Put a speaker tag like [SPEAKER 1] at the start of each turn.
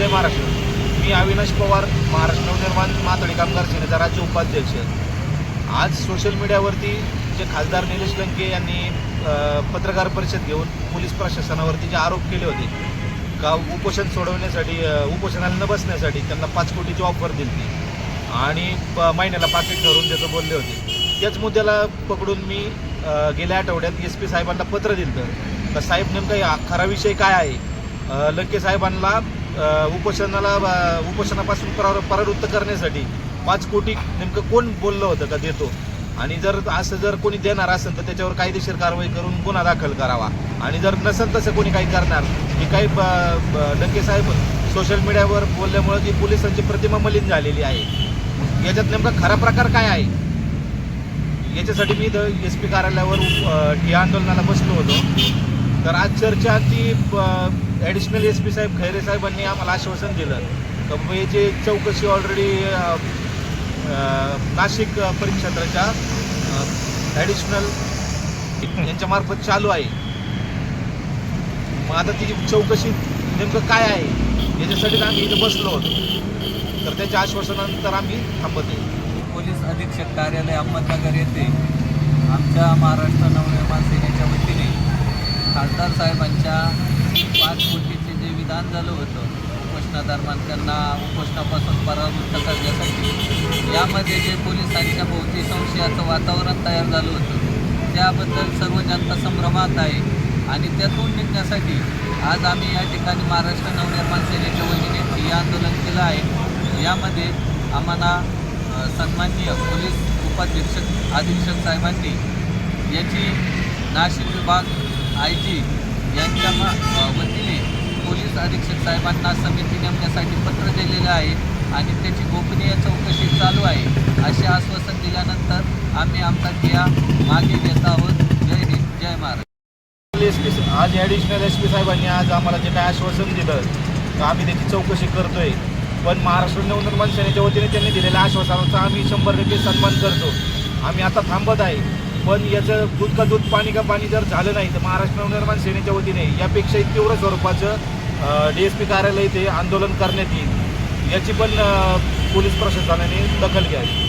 [SPEAKER 1] जय महाराष्ट्र. मी अविनाश पवार महाराष्ट्र नवनिर्माण मातळी कामगार सेनेचा राज्य उपाध्यक्ष. आज सोशल मीडियावरती जे खासदार निलेश लंके यांनी पत्रकार परिषद घेऊन पोलीस प्रशासनावरती जे आरोप केले होते का उपोषण सोडवण्यासाठी उपोषणाला न बसण्यासाठी त्यांना पाच कोटीची ऑफर दिली आणि महिन्याला पाकिट ठरवून त्याचं बोलले होते. त्याच मुद्द्याला पकडून मी गेल्या आठवड्यात एस पी साहेबांना पत्र दिलं तर साहेब नेमका खरा विषय काय आहे? लंके साहेबांना उपोषणाला उपोषणापासून परा परावृत्त करण्यासाठी पाच कोटी नेमकं कोण बोललं होतं का देतो? आणि जर असं जर कोणी देणार असेल तर त्याच्यावर कायदेशीर कारवाई करून गुन्हा दाखल करावा. आणि जर नसेल तसं कोणी काही करणार की काही ब- ब- साहेब सोशल मीडियावर बोलल्यामुळं ती पोलिसांची प्रतिमा मलिन झालेली आहे. याच्यात नेमका खरा प्रकार काय आहे? याच्यासाठी मी इथं एस पी कार्यालयावर ठिया आंदोलनाला बसलो होतो. तर आज चर्चा ती ॲडिशनल एस पी साहेब खैरे साहेबांनी आम्हाला आश्वासन दिलं. तर याची चौकशी ऑलरेडी नाशिक परिक्षेत्राच्या ॲडिशनल यांच्यामार्फत चालू आहे. मग आता तिची चौकशी नेमकं काय आहे याच्यासाठी आम्ही इथं बसलो होतो. तर त्याच्या आश्वासनानंतर आम्ही थांबत आहे.
[SPEAKER 2] पोलीस अधीक्षक कार्यालय अहमदनगर येथे आमच्या महाराष्ट्र नवनिर्माण सेनेच्या खासदार साहेबांच्या पाच कोटीचे जे विधान झालं होतं उपोषणादरम्यान त्यांना उपोषणापासून परावृत्त करण्यासाठी यामध्ये जे पोलिसांच्या भोवती संशयाचं वातावरण तयार झालं होतं त्याबद्दल सर्व जनता संभ्रमात आहे आणि त्यातून निघण्यासाठी आज आम्ही या ठिकाणी महाराष्ट्र नवनिर्माण सेनेच्या वतीने हे आंदोलन केलं आहे. यामध्ये आम्हाला सन्माननीय पोलीस उपाधीक्षक अधीक्षक साहेबांनी याची नाशिक विभाग आय जी यांच्या वतीने पोलीस अधीक्षक साहेबांना समिती नेमण्यासाठी पत्र दिलेलं आहे आणि त्याची गोपनीय चौकशी चालू आहे. असे आश्वासन दिल्यानंतर आम्ही आमचा ठिया मागे घेत आहोत. जय हिंद जय महाराज
[SPEAKER 1] एस पी आज ॲडिशनल एस पी साहेबांनी आज आम्हाला जे काय आश्वासन दिलं तर आम्ही त्याची चौकशी करतोय. पण महाराष्ट्र नवनिर्माण सेनेच्या वतीने त्यांनी दिलेल्या आश्वासनाचा आम्ही शंभर टक्के सन्मान करतो. आम्ही आता थांबत आहे. पण याचं दूध का दूध पाणी का पाणी जर झालं नाही तर महाराष्ट्र नवनिर्माण सेनेच्या वतीने यापेक्षाही तीव्र स्वरूपाचं डी एस पी कार्यालय इथे आंदोलन करण्यात येईल याची पण पोलीस प्रशासनाने दखल घ्यावी.